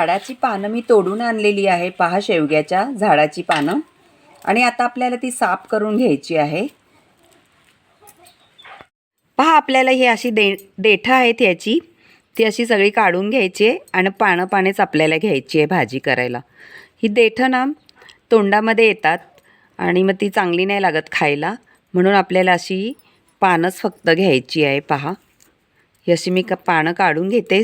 झाडाची पानं मी तोडून आणलेली आहे. पहा शेवग्याच्या झाडाची पानं. आणि आता आपल्याला ती साफ करून घ्यायची आहे. पहा आपल्याला ही अशी दे देठं आहेत याची. ती अशी सगळी काढून घ्यायची आहे आणि पानं पानेच आपल्याला घ्यायची आहे भाजी करायला. ही देठं ना तोंडामध्ये येतात आणि मग ती चांगली नाही लागत खायला. म्हणून आपल्याला अशी पानंच फक्त घ्यायची आहे. पहा. ही अशी मी का पानं काढून घेते.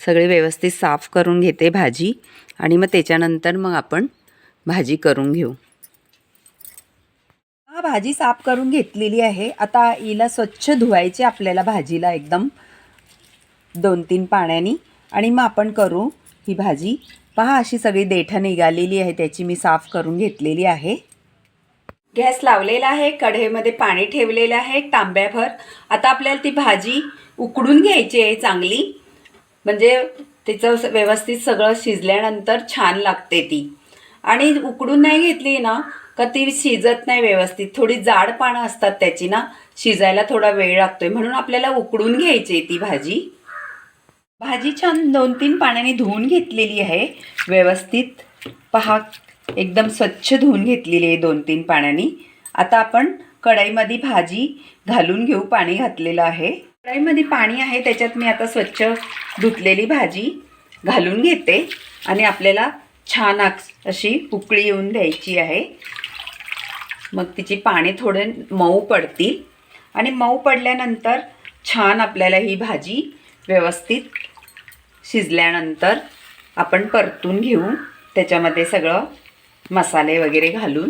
सगळे व्यवस्थित साफ करून घेते भाजी आणि मग त्याच्यानंतर मग आपण भाजी करून घेऊ. हा भाजी साफ करून घेतलेली आहे. आता हिला स्वच्छ धुवायची आपल्याला भाजीला एकदम दोन तीन पाण्यानी. आणि मग आपण करू ही भाजी. पहा अशी सगळी देठं निघालेली आहे त्याची मी साफ करून घेतलेली आहे. गॅस लावलेला आहे कढईमध्ये पाणी ठेवलेलं आहे तांब्याभर. आता आपल्याला ती भाजी उकडून घ्यायची आहे चांगली. म्हणजे तिचं व्यवस्थित सगळं शिजल्यानंतर छान लागते ती. आणि उकडून नाही घेतली ना का ती शिजत नाही व्यवस्थित. थोडी जाड पानं असतात त्याची ना शिजायला थोडा वेळ लागतोय. म्हणून आपल्याला उकडून घ्यायची आहे ती भाजी. भाजी छान दोन तीन पाण्याने धुवून घेतलेली आहे. व्यवस्थित पहा एकदम स्वच्छ धुवून घेतलेली आहे दोन तीन पाण्याने. आता आपण कढईमध्ये भाजी घालून घेऊ पाणी घातलेलं आहे. कढाईमध्ये पाणी आहे त्याच्यात मी आता स्वच्छ धुतलेली भाजी घालून घेते आणि आपल्याला छान आक- अशी उकळी येऊन द्यायची आहे. मग तिची पाणी थोडे मऊ पडतील आणि मऊ पडल्यानंतर छान आपल्याला ही भाजी व्यवस्थित शिजल्यानंतर आपण परतून घेऊ त्याच्यामध्ये सगळं मसाले वगैरे घालून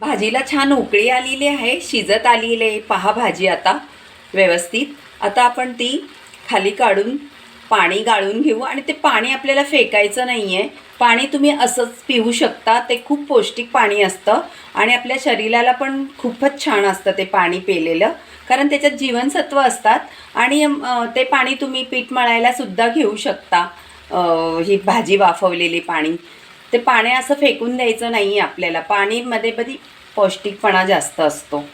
भाजीला छान उकळी आलेली आहे शिजत आलेली आहे. पहा भाजी आता व्यवस्थित. आता आपण ती खाली काढून पाणी गाळून घेऊ. आणि ते पाणी आपल्याला फेकायचं नाही आहे पाणी तुम्ही असंच पिऊ शकता. ते खूप पौष्टिक पाणी असतं. आणि आपल्या शरीराला पण खूपच छान असतं ते पाणी पेलेलं. कारण त्याच्यात जीवनसत्व असतात. आणि ते पाणी तुम्ही पीठ मळायलासुद्धा घेऊ शकता. ही भाजी वाफवलेली पाणी. ते पाणी असं फेकून द्यायचं नाही आहे आपल्याला. पाणीमध्ये बधी पौष्टिकपणा जास्त असतो.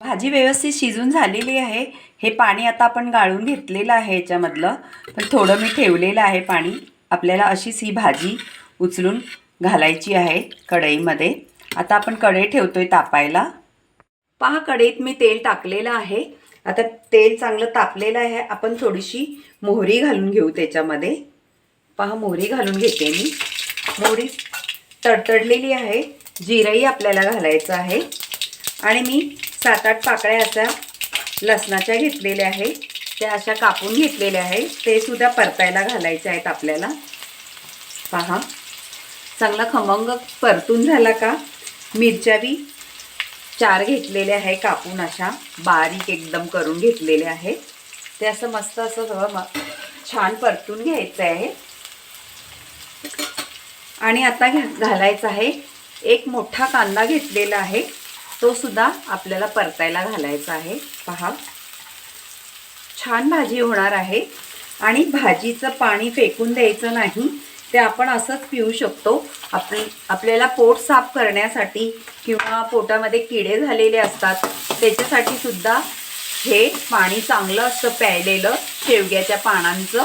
भाजी व्यवस्थित शिजून झालेली आहे. हे पाणी आता आपण गाळून घेतलेलं आहे याच्यामधलं. पण थोडं मी ठेवलेलं आहे पाणी. आपल्याला अशीच ही भाजी उचलून घालायची आहे कढईमध्ये. आता आपण कढई ठेवतो आहे तापायला. पहा कढईत मी तेल टाकलेलं आहे. आता तेल चांगलं तापलेलं आहे. आपण थोडीशी मोहरी घालून घेऊ त्याच्यामध्ये. पहा मोहरी घालून घेते मी. थोडी तडतडलेली आहे. जिरंही आपल्याला घालायचं आहे. आणि मी सात आठ पाकळ्या अशा लसणाच्या घेतलेल्या आहे. त्या अशा कापून घेतलेल्या आहे. ते सुद्धा परतायला घालायचे आहेत आपल्याला. पहा. चांगला खमंग परतून झाला का? मिरच्या बी चार घेतलेल्या आहे कापून अशा. बारीक एकदम करून घेतलेल्या आहे ते असं मस्त असं सगळं म छान परतून घ्यायचं आहे. आणि आता घ्या घालायचं आहे. एक मोठा कांदा घेतलेला आहे. तो सुद्धा आपल्याला परतायला घालायचा आहे. पहा. छान भाजी होणार आहे. आणि भाजीचं पाणी फेकून द्यायचं नाही. ते आपण असंच पिऊ शकतो. आप आपल्याला पोट साफ करण्यासाठी किंवा पोटामध्ये किडे झालेले असतात त्याच्यासाठी सुद्धा हे पाणी चांगलं असतं प्यायलेलं शेवग्याच्या पानांचं.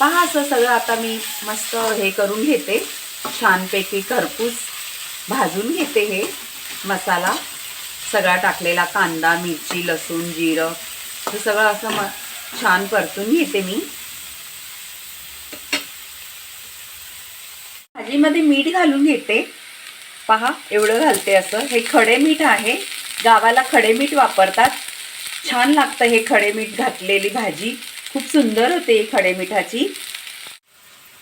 पहा असं सगळं आता मी मस्त हे करून घेते. छानपैकी खरपूस भाजून घेते हे. मसाला सगळा टाकलेला कांदा मिरची लसूण जिरं हे सगळं असं म छान परतून घेते मी. भाजीमध्ये मीठ घालून घेते. पहा एवढं घालते असं. हे खडे मीठ आहे. गावाला खडे मीठ वापरतात. छान लागतं हे खडे मीठ घातलेली भाजी. खूप सुंदर होते ही खडे मिठाची.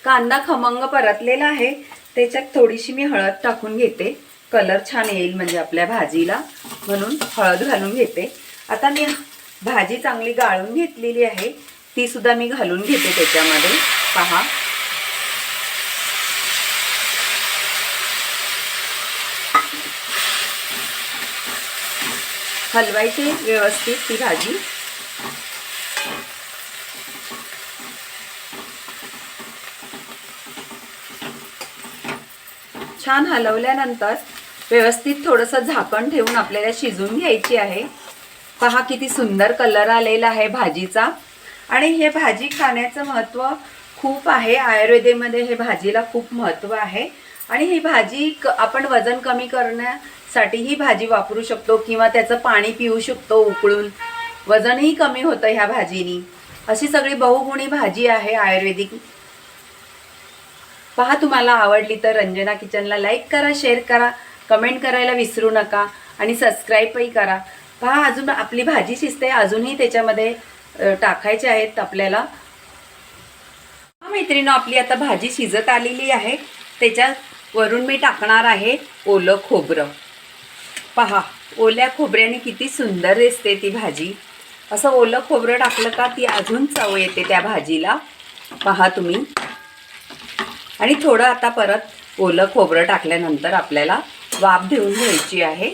कांदा खमंग परतलेला आहे. त्याच्यात थोडीशी मी हळद टाकून घेते. कलर छान येईल म्हणजे आपल्या भाजीला. म्हणून हळद घालून घेते. आता मी भाजी चांगली गाळून घेतलेली आहे. ती सुद्धा मी घालून घेते त्याच्यामध्ये. पहा. हलवायची व्यवस्थित ती भाजी. छान हलवल्यानंतर व्यवस्थित थोडंसं झाकण ठेवून आपल्याला शिजून घ्यायची आहे. पहा किती सुंदर कलर आलेला आहे भाजीचा. आणि हे भाजी खाण्याचं महत्त्व खूप आहे. आयुर्वेदेमध्ये हे भाजीला खूप महत्त्व आहे. आणि ही भाजी क आपण वजन कमी करण्यासाठी ही भाजी वापरू शकतो किंवा त्याचं पाणी पिऊ शकतो उकळून. वजनही कमी होतं ह्या भाजीनी. अशी सगळी बहुगुणी भाजी आहे आयुर्वेदिक पहा तुम्हाला आवडली तर रंजना किचनला लाईक करा शेअर करा कमेंट करायला विसरू नका आणि सबस्क्राईबही करा. पहा अजून आपली भाजी शिजते अजूनही त्याच्यामध्ये टाकायचे आहेत आपल्याला. हा मैत्रिणी आपली आता भाजी शिजत आलेली आहे. त्याच्यावरून मी टाकणार आहे ओलं खोबरं. पहा ओल्या खोबऱ्याने किती सुंदर दिसते ती भाजी. असं ओलं खोबरं टाकलं का ती अजून चव येते त्या भाजीला. पहा तुम्ही. आणि थोडं आता परत ओलं खोबरं टाकल्यानंतर आपल्याला वाफ देऊन घ्यायची आहे.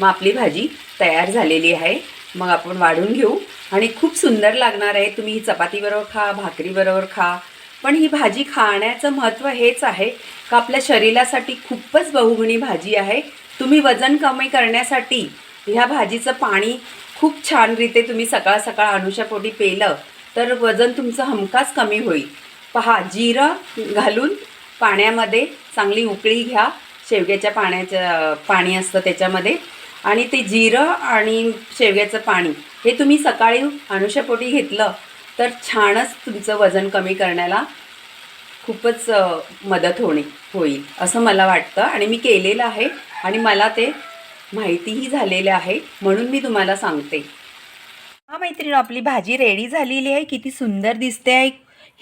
मग आपली भाजी तयार झालेली आहे. मग आपण वाढून घेऊ. आणि खूप सुंदर लागणार आहे. तुम्ही ही चपातीबरोबर खा भाकरीबरोबर खा. पण ही भाजी खाण्याचं महत्त्व हेच आहे का आपल्या शरीरासाठी खूपच बहुगुणी भाजी आहे. तुम्ही वजन कमी करण्यासाठी ह्या भाजीचं पाणी खूप छानरीते तुम्ही सकाळ सकाळ अनुषापोटी पेलं तर वजन तुमचं हमखास कमी होईल. पहा जिरं घालून पाण्यामध्ये चांगली उकळी घ्या. शेवग्याच्या पाण्याचं पाणी असतं त्याच्यामध्ये. आणि ते जिरं आणि शेवग्याचं पाणी हे तुम्ही सकाळी अनुषापोटी घेतलं तर छानच तुमचं वजन कमी करण्याला खूपच मदत होणे होईल असं मला वाटतं. आणि मी केलेलं आहे आणि मला ते माहितीही झालेलं आहे म्हणून मी तुम्हाला सांगते. हा मैत्रीण आपली भाजी रेडी झालेली आहे. किती सुंदर दिसते आहे.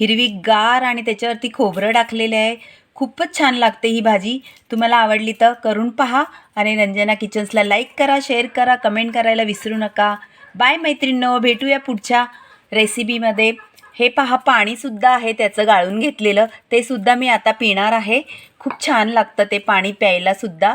हिरवीगार आणि त्याच्यावरती खोबरं टाकलेलं आहे. खूपच छान लागते ही भाजी. तुम्हाला आवडली तर करून पहा आणि रंजना किचन्सला लाईक करा शेअर करा कमेंट करायला विसरू नका. बाय मैत्रिणींनो भेटूया पुढच्या रेसिपीमध्ये हे पहा पाणीसुद्धा आहे त्याचं गाळून घेतलेलं. ते सुद्धा मी आता पिणार आहे. खूप छान लागतं ते पाणी प्यायलासुद्धा